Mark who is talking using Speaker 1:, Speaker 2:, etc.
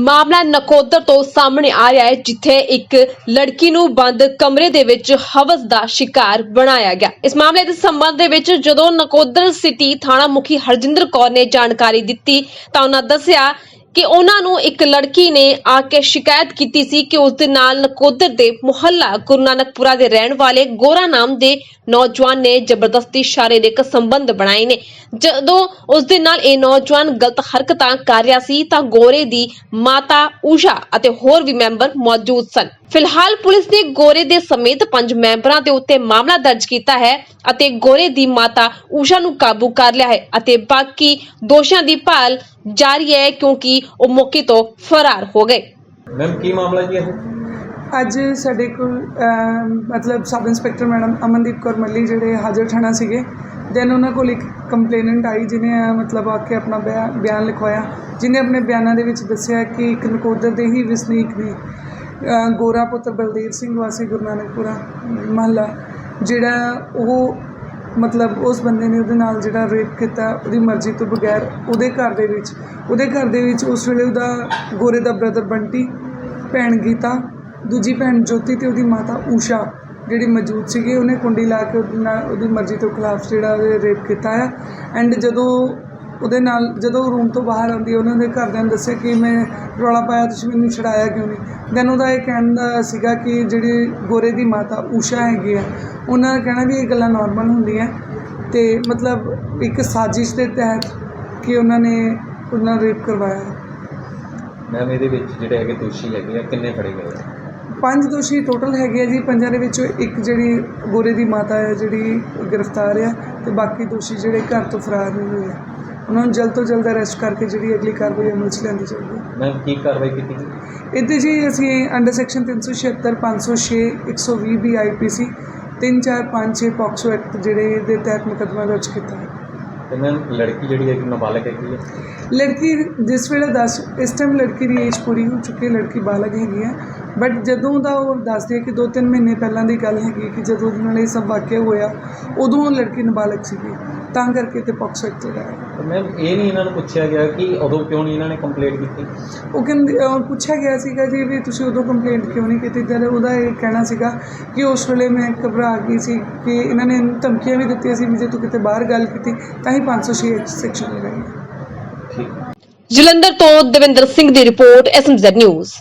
Speaker 1: ਮਾਮਲਾ ਨਕੋਦਰ ਤੋਂ ਸਾਹਮਣੇ ਆ ਰਿਹਾ ਹੈ, ਜਿੱਥੇ ਇੱਕ ਲੜਕੀ ਨੂੰ ਬੰਦ ਕਮਰੇ ਦੇ ਵਿੱਚ ਹਵਸ ਦਾ ਸ਼ਿਕਾਰ ਬਣਾਇਆ ਗਿਆ। ਇਸ ਮਾਮਲੇ ਦੇ ਸੰਬੰਧ ਦੇ ਵਿੱਚ ਜਦੋਂ ਨਕੋਦਰ ਸਿਟੀ ਥਾਣਾ ਮੁਖੀ ਹਰਜਿੰਦਰ ਕੌਰ ਨੇ ਜਾਣਕਾਰੀ ਦਿੱਤੀ ਤਾਂ ਉਹਨਾਂ ਦੱਸਿਆ ਕਿ ਉਹਨਾਂ ਨੂੰ ਇੱਕ ਲੜਕੀ ਨੇ ਆ ਕੇ ਸ਼ਿਕਾਇਤ ਕੀਤੀ ਸੀ ਕਿ ਉਸ ਦੇ ਨਾਲ ਨਕੋਦਰ ਦੇ ਮੁਹੱਲਾ ਗੁਰੂ ਨਾਨਕਪੁਰਾ ਦੇ ਰਹਿਣ ਵਾਲੇ ਗੋਰਾ ਨਾਮ ਦੇ ਨੌਜਵਾਨ ਨੇ ਜ਼ਬਰਦਸਤੀ ਸ਼ਾਰੀਰਿਕ ਸੰਬੰਧ ਬਣਾਏ ਨੇ। ਜਦੋਂ ਉਸ ਦੇ ਨਾਲ ਇਹ ਨੌਜਵਾਨ ਗਲਤ ਹਰਕਤਾਂ ਕਰ ਰਿਹਾ ਸੀ ਤਾਂ ਗੋਰੇ ਦੀ ਮਾਤਾ ਊਸ਼ਾ ਅਤੇ ਹੋਰ ਵੀ ਮੈਂਬਰ ਮੌਜੂਦ ਸਨ। ਫਿਲਹਾਲ ਪੁਲਿਸ ਨੇ ਗੋਰੇ ਦੇ ਸਮੇਤ ਪੰਜ ਮੈਂਬਰਾਂ ਦੇ ਉੱਤੇ ਮਾਮਲਾ ਦਰਜ ਕੀਤਾ ਹੈ ਅਤੇ ਗੋਰੇ ਦੀ ਮਾਤਾ ਊਸ਼ਾ ਨੂੰ ਕਾਬੂ ਕਰ ਲਿਆ ਹੈ ਅਤੇ ਬਾਕੀ ਦੋਸ਼ੀਆਂ ਦੀ ਭਾਲ ਜਾਰੀ ਹੈ ਕਿਉਂਕਿ ਉਹ ਮੌਕੇ ਤੋਂ ਫਰਾਰ ਹੋ ਗਏ।
Speaker 2: ਮੈਮ ਕੀ ਮਾਮਲਾ ਜੀ ਇਹ?
Speaker 3: ਅੱਜ ਸਾਡੇ ਕੋਲ ਅਮ, ਮਤਲਬ sub inspector madam Amandeep Kaur Malli ਜਿਹੜੇ ਹਾਜ਼ਰ ਥਾਣਾ ਸੀਗੇ ਦੈਨ ਉਹਨਾਂ ਕੋਲ ਇੱਕ ਕੰਪਲੇਨੈਂਟ ਆਈ ਜਿਹਨੇ ਅਹ, ਮਤਲਬ ਆ ਕੇ ਆਪਣਾ ਬਿਆ- ਬਿਆਨ ਲਿਖਵਾਇਆ ਜਿਹਨੇ ਆਪਣੇ ਬਿਆਨਾਂ ਦੇ ਵਿੱਚ ਦੱਸਿਆ ਕਿ ਇੱਕ ਨਕੋਦਰ ਦੇ ਹੀ ਵਸਨੀਕ ਨੇ ਅਹ, ਗੋਰਾ ਪੁੱਤਰ ਬਲਦੇਵ ਸਿੰਘ ਵਾਸੀ ਗੁਰੂ ਨਾਨਕਪੁਰਾ ਮਹੱਲਾ ਜਿਹੜਾ ਉਹ ਮਤਲਬ ਉਸ ਬੰਦੇ ਨੇ ਉਹਦੇ ਨਾਲ ਜਿਹੜਾ ਰੇਪ ਕੀਤਾ, ਉਹਦੀ ਮਰਜ਼ੀ ਤੋਂ ਬਗੈਰ ਉਹਦੇ ਘਰ ਦੇ ਵਿੱਚ, ਉਹਦੇ ਘਰ ਦੇ ਵਿੱਚ ਉਸ ਵੇਲੇ ਉਹਦਾ ਗੋਰੇ ਦਾ ਬ੍ਰਦਰ ਬੰਟੀ, ਭੈਣ ਗੀਤਾ, ਦੂਜੀ ਭੈਣ ਜੋਤੀ ਤੇ ਉਹਦੀ ਮਾਤਾ ਊਸ਼ਾ, ਜਿਹੜੀ ਮੌਜੂਦ ਸੀਗੀ, ਉਹਨੇ ਕੁੰਡੀ ਲਾ ਕੇ ਉਹਦੇ ਨਾਲ ਉਹਦੀ ਮਰਜ਼ੀ ਤੋਂ ਖਿਲਾਫ ਜਿਹੜਾ ਉਹਦੇ ਰੇਪ ਕੀਤਾ ਹੈ ਐਂਡ ਜਦੋਂ ਉਹਦੇ ਨਾਲ ਜਦੋਂ ਰੂਮ ਤੋਂ ਬਾਹਰ ਆਉਂਦੀ ਉਹਨਾਂ ਦੇ ਘਰਦਿਆਂ ਨੇ ਦੱਸਿਆ ਕਿ ਮੈਂ ਰੌਲਾ ਪਾਇਆ ਤੁਸੀਂ ਮੈਨੂੰ ਛਡਾਇਆ ਕਿਉਂ ਨਹੀਂ? ਦੈਨ ਉਹਦਾ ਇਹ ਕਹਿਣ ਦਾ ਸੀਗਾ ਕਿ ਜਿਹੜੀ ਗੋਰੇ ਦੀ ਮਾਤਾ ਊਸ਼ਾ ਹੈਗੀ ਆ ਉਹਨਾਂ ਦਾ ਕਹਿਣਾ ਵੀ ਇਹ ਗੱਲਾਂ ਨਾਰਮਲ ਹੁੰਦੀਆਂ। ਤੇ ਮਤਲਬ ਇੱਕ ਸਾਜ਼ਿਸ਼ ਦੇ ਤਹਿਤ ਕਿ ਉਹਨਾਂ ਨੇ ਉਹਨਾਂ ਰੇਪ ਕਰਵਾਇਆ।
Speaker 2: ਮੈਮ ਇਹਦੇ ਵਿੱਚ ਜਿਹੜੇ ਹੈਗੇ ਦੋਸ਼ੀ ਹੈਗੇ ਆ ਕਿੰਨੇ ਫੜੇ ਗਏ ਆ?
Speaker 3: ਪੰਜ ਦੋਸ਼ੀ ਟੋਟਲ ਹੈਗੇ ਆ ਜੀ ਪੰਜਾਂ ਦੇ ਵਿੱਚੋਂ ਇੱਕ ਜਿਹੜੀ ਗੋਰੇ ਦੀ ਮਾਤਾ ਹੈ ਜਿਹੜੀ ਗ੍ਰਿਫਤਾਰ ਆ ਤੇ ਬਾਕੀ ਦੋਸ਼ੀ ਜਿਹੜੇ ਘਰ ਤੋਂ ਫਰਾਰ ਨਹੀਂ ਹੋਏ ਆ। ਉਹਨਾਂ ਨੂੰ ਜਲਦ ਤੋਂ ਜਲਦ ਅਰੈਸਟ ਕਰਕੇ ਜਿਹੜੀ ਅਗਲੀ ਕਾਰਵਾਈ ਅਮਲ 'ਚ ਲਿਆਂਦੀ ਜਾਊਗੀ।
Speaker 2: ਮੈਮ ਕੀ ਕਾਰਵਾਈ ਕੀਤੀ ਗਈ?
Speaker 3: ਇਹਦੇ ਜੀ ਅਸੀਂ under section 376 506 120 B IPC 3456 POCSO act ਜਿਹੜੇ ਦੇ ਤਹਿਤ ਮੁਕੱਦਮਾ ਦਰਜ ਕੀਤਾ ਹੈ।
Speaker 2: ਤੇ ਮੈਮ ਲੜਕੀ ਜਿਹੜੀ ਹੈਗੀ ਨਾਬਾਲਗ ਹੈਗੀ ਹੈ?
Speaker 3: ਲੜਕੀ ਜਿਸ ਵੇਲੇ ਦੱਸ ਇਸ ਟਾਈਮ ਲੜਕੀ ਦੀ ਏਜ ਪੂਰੀ ਹੋ ਚੁੱਕੀ ਹੈ ਲੜਕੀ ਬਾਲਗ ਹੈਗੀ ਹੈ। ਬਟ ਜਦੋਂ ਦਾ ਉਹ ਦੱਸਦੀ ਹੈ ਕਿ 2-3 ਮਹੀਨੇ ਪਹਿਲਾਂ ਦੀ ਗੱਲ ਹੈਗੀ ਕਿ ਜਦੋਂ ਉਹਦੇ ਨਾਲ ਇਹ ਸਭ ਵਾਕਿਆ ਹੋਇਆ ਉਦੋਂ ਉਹ ਲੜਕੀ ਨਾਬਾਲਗ ਸੀਗੀ। ਤਾਂ ਕਰਕੇ ਤੇ ਪੌਕਸੋ ਐਕਟ ਲਗਾਇਆ
Speaker 2: ਮੈਮ ਇਹ ਨਹੀਂ ਇਹਨਾਂ ਨੂੰ ਪੁੱਛਿਆ ਗਿਆ ਕਿ ਉਦੋਂ ਕਿਉਂ ਨਹੀਂ ਇਹਨਾਂ ਨੇ ਕੰਪਲੇਂਟ ਕੀਤੀ?
Speaker 3: ਉਹ ਕਹਿੰਦੇ ਅਹ ਪੁੱਛਿਆ ਗਿਆ ਸੀਗਾ ਜੀ ਵੀ ਤੁਸੀਂ ਉਦੋਂ ਕੰਪਲੇਂਟ ਕਿਉਂ ਨਹੀਂ ਕੀਤੀ? ਤੇ ਉਹਦਾ ਇਹ ਕਹਿਣਾ ਸੀਗਾ ਕਿ ਉਸ ਵੇਲੇ ਮੈਂ ਘਬਰਾ ਗਈ ਸੀ ਕਿ ਇਹਨਾਂ ਨੇ ਧਮਕੀਆਂ ਵੀ ਦਿੱਤੀਆਂ ਸੀ ਵੀ ਜੇ ਤੂੰ ਕਿਤੇ ਬਾਹਰ ਗੱਲ ਕੀਤੀ ਤਾਂ ਹੀ 506 ਸੈਕਸ਼ਨ ਲਗਾਈ
Speaker 2: ਠੀਕ।
Speaker 1: ਜਲੰਧਰ ਤੋਂ ਦਵਿੰਦਰ ਸਿੰਘ ਦੀ ਰਿਪੋਰਟ ਐਸਐਮਜ਼ੈਡ ਨਿਊਜ਼